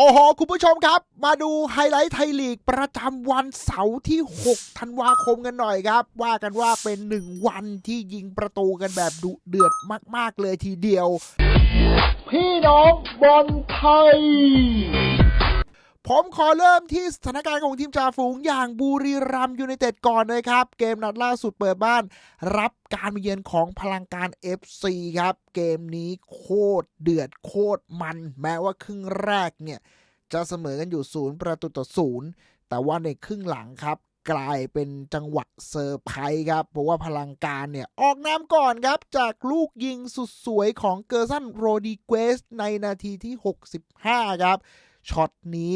โอ้โห คุณผู้ชมครับ มาดูไฮไลท์ไทยลีกประจำวันเสาร์ที่ 6 ธันวาคมกันหน่อยครับ ว่ากันว่าเป็นหนึ่งวันที่ยิงประตูกันแบบดุเดือดมาก ๆ เลยทีเดียว พี่น้องบอลไทย ผมขอเริ่มที่สถานการณ์ของทีมจ่าฝูงอย่างบุรีรัมย์ยูไนเต็ดก่อนนะครับ เกมนัดล่าสุดเปิดบ้าน รับการมาเยือนของพลังการ FC ครับ เกมนี้โคตรเดือดโคตรมัน แม้ว่าครึ่งแรกเนี่ยจะเสมอกันอยู่ศูนย์ประตูต่อศูนย์แต่ว่าในครึ่งหลังครับ กลายเป็นจังหวะเซอร์ไพรส์ครับ เพราะว่าพลังการเนี่ยออกน้ำก่อนครับ จากลูกยิงสุดสวยของเกอร์ซันโรดิเกสในนาทีที่ 65 ครับช็อตนี้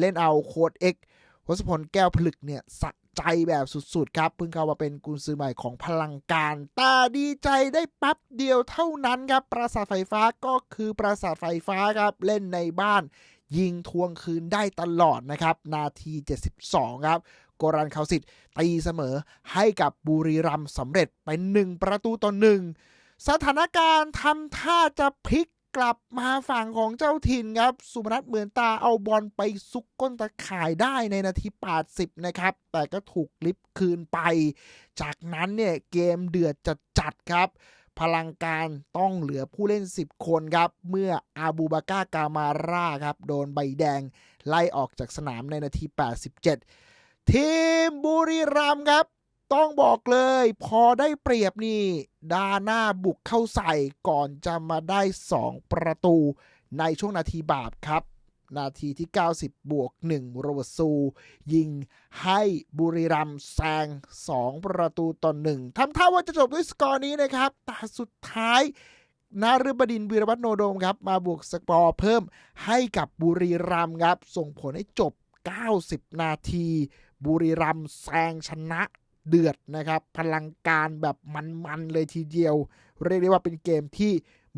เล่นเอาโค้ดเอ็กวศพลแก้วผลึกเนี่ยสะใจแบบสุดๆครับ เพิ่งเข้ามาเป็นกุนซือใหม่ของพลังการต่ดีใจได้ปั๊บเดียวเท่านั้นครับ ปราสาทไฟฟ้าก็คือปราสาทไฟฟ้าครับ เล่นในบ้าน ยิงทวงคืนได้ตลอดนะครับ นาที 72 ครับโกรันเขาสิทธิ์ตีเสมอให้กับบุรีรัมย์สำเร็จเป็น1ประตูต่อหนึ่งสถานการณ์ทำท่าจะพลิก กลับมาฝั่งของเจ้าถิ่นครับ สุพนัทเหมือนตาเอาบอลไปซุกก้นตะข่ายได้ในนาที 80 นะครับ แต่ก็ถูกลิฟต์คืนไป จากนั้นเนี่ยเกมเดือดจัดจัดครับ พลังการต้องเหลือผู้เล่น 10 คนครับ เมื่ออาบูบาก้ากามาร่าครับ โดนใบแดงไล่ออกจากสนามในนาที 87 ทีมบุรีรัมย์ครับ ต้องบอกเลย พอได้เปรียบนี่ ดาหน้าบุกเข้าใส่ก่อนจะมาได้ 2 ประตูในช่วงนาทีบาปครับ นาทีที่ 90 บวก 1 โรเบรซู ยิงให้บุรีรัมแซง 2 ประตูต่อ1ทำท่าว่าจะจบด้วยสกอร์นี้นะครับ แต่สุดท้ายนาฤบดินวีรวัฒโนโดมครับ มาบวกสกอร์เพิ่มให้กับบุรีรัมครับ ส่งผลให้จบ 90 นาที บุรีรัมแซงชนะ เดือดนะครับ พลังการแบบมันๆเลยทีเดียว เรียกได้ว่าเป็นเกมที่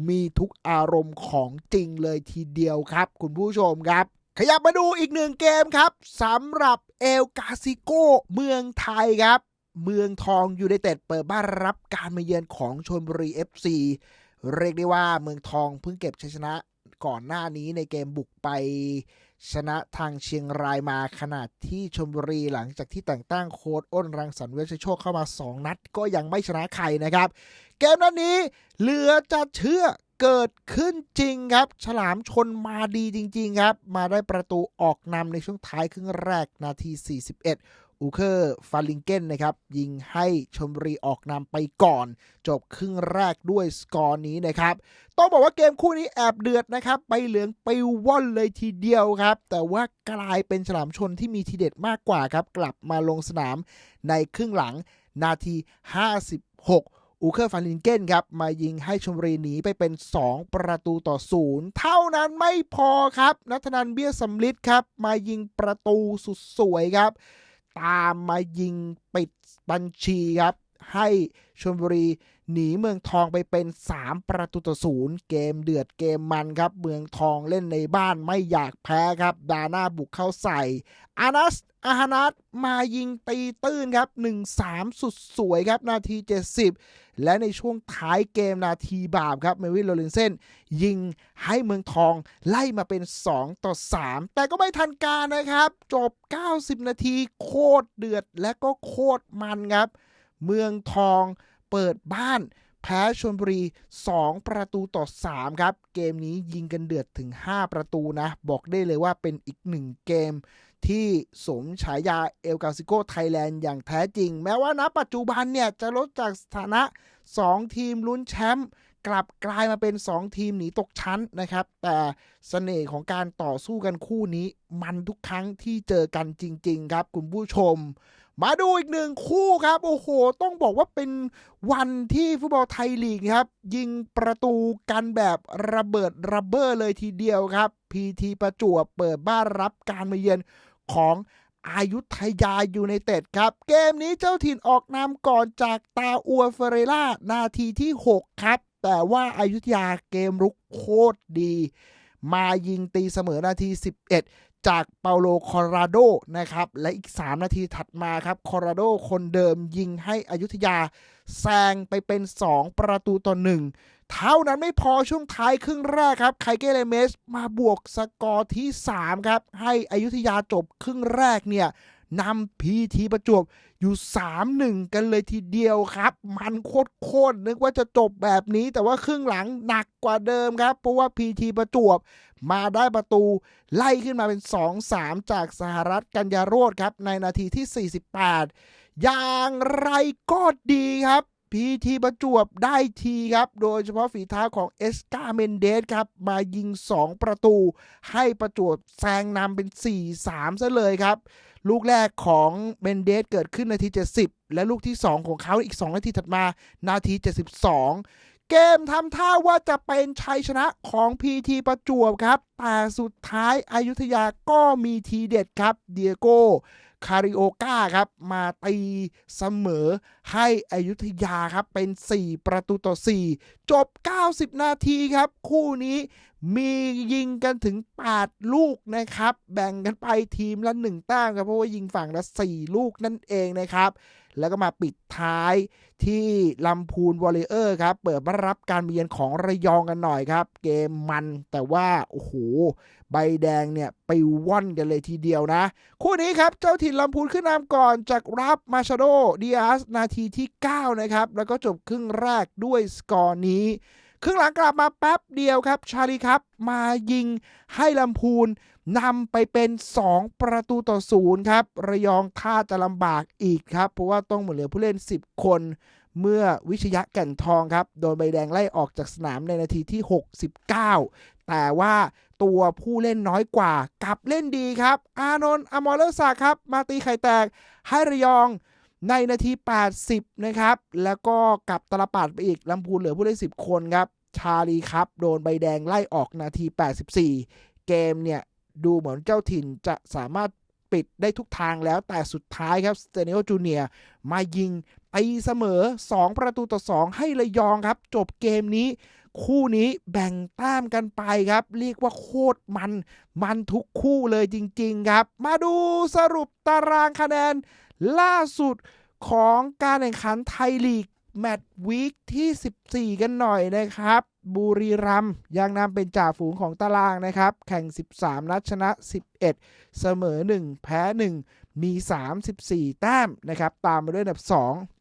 มีทุกอารมณ์ของจริงเลยทีเดียวครับ คุณผู้ชมครับ ขยับมาดูอีกหนึ่งเกมครับสำหรับเอลกาซิโกเมืองไทยครับ เมืองทองยูไนเต็ดเปิดบ้านรับการมาเยือนของชนบุรี FC เรียกได้ว่าเมืองทองเพิ่งเก็บชัยชนะ ก่อนหน้านี้ในเกมบุกไป ชนะทางเชียงรายมาขนาดที่ชมบุรีหลังจากที่แต่งตั้งโค้ดอ้นรังสรรค์เวชโชคเข้ามา 2 นัด ก็ยังไม่ชนะใครนะครับ เกมนั้นนี้เหลือจะเชื่อ เกิดขึ้นจริงครับ ฉลามชนมาดีจริง ๆ ครับ มาได้ประตูออกนำในช่วงท้ายครึ่งแรกนาที 41 อูเคอร์ฟาลิงเกนนะครับ ยิงให้ชลบุรีออกนำไปก่อน จบครึ่งแรกด้วยสกอร์นี้นะครับ ต้องบอกว่าเกมคู่นี้แอบเดือดนะครับ ไปเหลืองไปว่อนเลยทีเดียวครับ แต่ว่ากลายเป็นฉลามชนที่มีทีเด็ดมากกว่าครับ กลับมาลงสนามในครึ่งหลังนาที 56 อูเคอร์ฟาลินเกนครับ มายิงให้ชมบุรีหนีไปเป็น 2 ประตูต่อศูนย์เท่านั้นไม่พอครับ นัทนันเบี้ยสำลิดครับ มายิงประตูสุดสวยครับ ตามมายิงปิดบัญชีครับ ให้ชมบุรี หนีเมืองทองไปเป็น 3 ประตูต่อศูนย์เกมเดือดเกมมันครับ เมืองทองเล่นในบ้านไม่อยากแพ้ครับ ดาน่าบุกเข้าใส่อานัสอาฮานัสมายิงตีตื้นครับ 1-3 สุดสวยครับ นาที 70 และในช่วงท้ายเกมนาทีบาปครับ เมวิลโรเลนเซนยิงให้เมืองทองไล่มาเป็น 2 ต่อ 3 แต่ก็ไม่ทันการนะครับ จบ 90 นาทีโคตรเดือดและก็โคตรมันครับ เมืองทอง เปิดบ้านแพ้ชลบุรี 2 ประตูต่อ 3 ครับ เกมนี้ยิงกันเดือดถึง 5 ประตูนะ บอกได้เลยว่าเป็นอีกหนึ่งเกม ที่สมฉายาเอลกาซิโกไทยแลนด์อย่างแท้จริง แม้ว่าณปัจจุบันเนี่ย จะลดจากสถานะ 2 ทีมลุ้นแชมป์กลับกลายมาเป็น 2 ทีมหนีตกชั้นนะครับ แต่เสน่ห์ของการต่อสู้กันคู่นี้ มันทุกครั้งที่เจอกันจริง ๆ ครับคุณผู้ชม มาดูอีกหนึ่งคู่ครับ โอ้โห ต้องบอกว่าเป็นวันที่ฟุตบอลไทยลีกครับ ยิงประตูกันแบบระเบิดระเบ้อเลยทีเดียวครับพีทีประจวบเปิดบ้านรับการมาเยือนของอายุทยายูไนเต็ดครับ เกมนี้เจ้าถิ่นออกนำก่อนจากตาอัวเฟเรล่านาทีที่ 6 ครับ แต่ว่าอายุทยาเกมรุกโคตรดี มายิงตีเสมอนาที 11 จากเปาโลคอราโดนะครับ และอีก 3 นาทีถัดมาครับคอราโดคนเดิมยิงให้อยุธยาแซงไปเป็น 2 ประตูต่อ1เท่านั้นไม่พอช่วงท้ายครึ่งแรกครับไคเกเลเมสมาบวกสกอร์ที่ 3 ครับ ให้อยุธยาจบครึ่งแรกเนี่ย นำพีทีประจวบอยู่ 3-1 กันเลยทีเดียวครับ มันโคตรๆนึกว่าจะจบแบบนี้ แต่ว่าครึ่งหลังหนักกว่าเดิมครับ เพราะว่าพีทีประจวบมาได้ประตู ไล่ขึ้นมาเป็น 2-3 จากสหรัฐกัญญาโรธครับ ในนาทีที่ 48 อย่างไรก็ดีครับพีทีประจวบได้ทีครับ โดยเฉพาะฝีเท้าของเอสกาเมนเดสครับ มายิง 2 ประตู ให้ประจวบแซงนำเป็น 4-3ซะเลยครับ ลูกแรกของเมนเดสเกิดขึ้นนาที 70 และลูกที่ 2 ของเขาอีก 2 นาทีถัดมานาที 72 เกมทำท่าว่าจะเป็นชัยชนะของพีทีประจวบครับ แต่สุดท้ายอายุทยาก็มีทีเด็ดครับเดียโกคาริโอกาครับ มาตีเสมอให้อายุธยาครับเป็น 4 ประตูต่อ 4 จบ 90 นาทีครับ คู่นี้มียิงกันถึง 8 ลูกนะครับ แบ่งกันไปทีมละ 1 แต้มครับเพราะว่ายิงฝั่งละ 4 ลูกนั่นเองนะครับ แล้วก็มาปิดท้ายที่ลำพูนวอลเลเยอร์ครับ เปิดมารับการมาเยือนของระยองกันหน่อยครับ เกมมันแต่ว่า โอ้โห ใบแดงเนี่ยไปว่อนกันเลยทีเดียวนะ คู่นี้ครับ เจ้าถิ่นลำพูนขึ้นนำก่อนจากรับมาชาโดดีอาสนาทีที่ 9 นะครับ แล้วก็จบครึ่งแรกด้วยสกอร์นี้ ครึ่งหลังกลับมาแป๊บเดียวครับ ชาลีครับ มายิงให้ลำพูนนำไปเป็น 2 ประตูต่อศูนย์ครับ ระยองท่าจะลำบากอีกครับ เพราะว่าต้องเหลือผู้เล่น 10 คน เมื่อวิชยะแก่นทองครับ โดนใบแดงไล่ออกจากสนามในนาทีที่ 69 แต่ว่าตัวผู้เล่นน้อยกว่ากลับเล่นดีครับ อานนท์อมรเลอร์ศักดิ์ครับ มาตีไข่แตกให้ระยอง ในนาที 80 นะครับ แล้วก็กลับตลปัดไปอีกลำพูนเหลือผู้เล่น10 คนครับ ชาลีครับ โดนใบแดงไล่ออกนาที 84 เกมเนี่ย ดูเหมือนเจ้าถิ่นจะสามารถปิดได้ทุกทางแล้วแต่สุดท้ายครับสเตเนโอจูเนียมายิงตีเสมอ 2 ประตูต่อ 2 ให้ระยองครับ จบเกมนี้ คู่นี้แบ่งแต้มกันไปครับ เรียกว่าโคตรมัน มันทุกคู่เลยจริง ๆ ครับ มาดูสรุปตารางคะแนน ล่าสุดของการแข่งขันไทยลีกแมตช์วีคที่ 14 กันหน่อยนะครับ บุรีรัมย์ยังนำเป็นจ่าฝูงของตารางนะครับ แข่ง 13 นัดชนะ 11 เสมอ 1 แพ้ 1 มี 34 แต้มนะครับ ตามมาด้วยอันดับ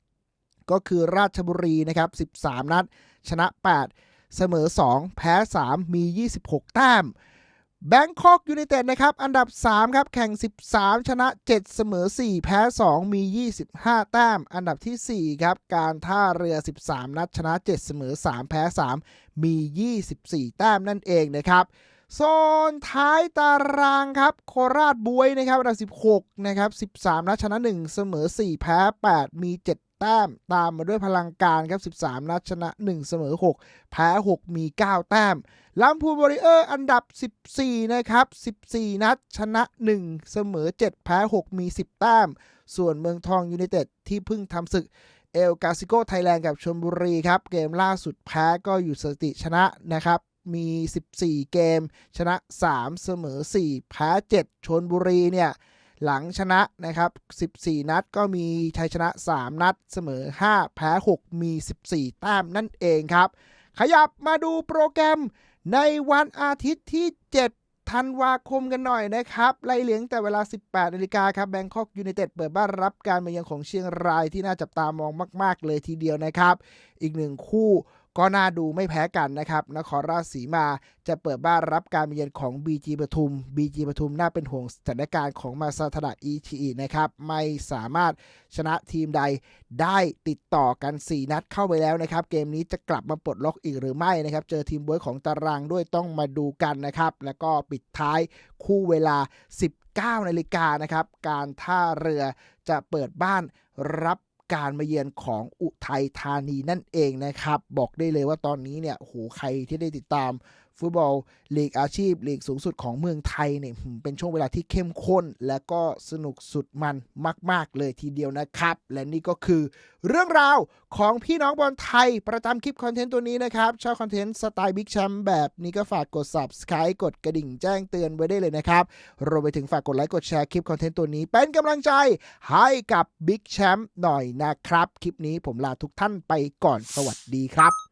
2 ก็คือราชบุรีนะครับ 13 นัด ชนะ 8 เสมอ 2 แพ้ 3 มี 26 แต้ม แบงคอกยูไนเต็ดนะครับ อันดับ 3 ครับ แข่ง 13 ชนะ 7 เสมอ 4 แพ้ 2 มี 25 แต้ม อันดับทีสี่ 4 ครับ การท่าเรือ 13 นัด ชนะ 7 เสมอ 3 แพ้ 3 มี 24 แต้มนั่นเองนะครับ โซนท้ายตารางครับ โคราชบวยนะครับ อันดับ 16 นะครับ 13 นัด ชนะ 1 เสมอ 4 แพ้ 8 มี 7 แต้ม ตามมาด้วยพลังการครับ 13 นัดชนะ 1 เสมอ 6 แพ้ 6 มี 9 แต้มลำพูนวอริเออร์อันดับ 14 นะครับ 14 นัดชนะ 1 เสมอ 7 แพ้ 6 มี 10 แต้ม ส่วนเมืองทองยูไนเต็ดที่เพิ่งทำศึกเอลกาซิโกไทยแลนด์กับชลบุรีครับ เกมล่าสุดแพ้ก็อยู่สถิติชนะนะครับมี 14 เกม ชนะ 3 เสมอ 4 แพ้ 7 ชนบุรีเนี่ย หลังชนะนะครับ 14 นัดก็มีชัยชนะ 3 นัดเสมอ 5 แพ้ 6 มี 14 แต้มนั่นเองครับ ขยับมาดูโปรแกรมในวันอาทิตย์ที่ 7 ธันวาคมกันหน่อยนะครับ ไล่เลี้ยงแต่เวลา 18 นาฬิกาครับแบงคอกยูไนเต็ดเปิดบ้านรับการมาเยือนของเชียงรายที่น่าจับตามองมาก ๆ เลยทีเดียวนะครับ อีกหนึ่งคู่ ก็น่าดูไม่แพ้กันนะครับนครราชสีมาจะเปิดบ้านรับการมาเยือนของ BG ปทุม BG ปทุมน่าเป็นห่วงสถานการณ์ของมาซาทดะ ETE นะครับ ไม่สามารถชนะทีมใดได้ติดต่อกัน 4 นัดเข้าไปแล้วนะครับ เกมนี้จะกลับมาปลดล็อกอีกหรือไม่นะครับ เจอทีมบวยของตารางด้วยต้องมาดูกันนะครับ แล้วก็ปิดท้ายคู่เวลา 19นาฬิกานะครับ การท่าเรือจะเปิดบ้านรับ การมาเยือนของอุทัยธานีนั่นเองนะครับ บอกได้เลยว่าตอนนี้เนี่ยโหใครที่ได้ติดตาม ฟุตบอลลีกอาชีพลีกสูงสุดของเมืองไทยเนี่ยเป็นช่วงเวลาที่เข้มข้น และก็สนุกสุดมันมาก ๆ เลยทีเดียวนะครับ และนี่ก็คือเรื่องราวของพี่น้องบอลไทยประจำคลิปคอนเทนต์ตัวนี้นะครับ ชอบคอนเทนต์สไตล์บิ๊กแชมป์แบบนี้ก็ฝากกด subscribe กดกระดิ่งแจ้งเตือนไว้ได้เลยนะครับ รวมไปถึงฝากกดไลค์กดแชร์คลิปคอนเทนต์ตัวนี้ เป็นกำลังใจให้กับบิ๊กแชมป์หน่อยนะครับ คลิปนี้ผมลาทุกท่านไปก่อนสวัสดีครับ